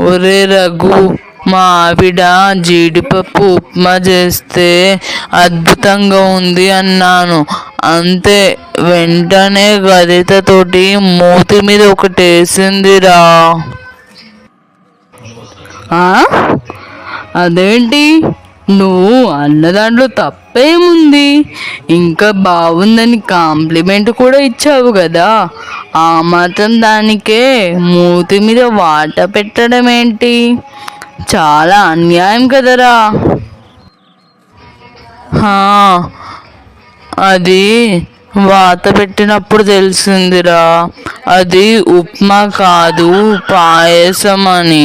ఒరే రఘు మా ఆవిడ జీడిపప్పు ఉప్మా చేస్తే అద్భుతంగా ఉంది అన్నాను. అంతే వెంటనే గరిటతోటి మూతి మీద ఒకటి వేసిందిరా ఆ? అదేంటి? నువ్వు అన్న దాంట్లో తప్పేముంది? ఇంకా బాగుందని కాంప్లిమెంట్ కూడా ఇచ్చావు కదా. ఆ మాత్రం దానికే మూతి మీద వాట పెట్టడం ఏంటి చాలా అన్యాయం కదరా. అది వాత పెట్టినప్పుడు తెలిసిందిరా. అది ఉప్మా కాదు పాయసం అని.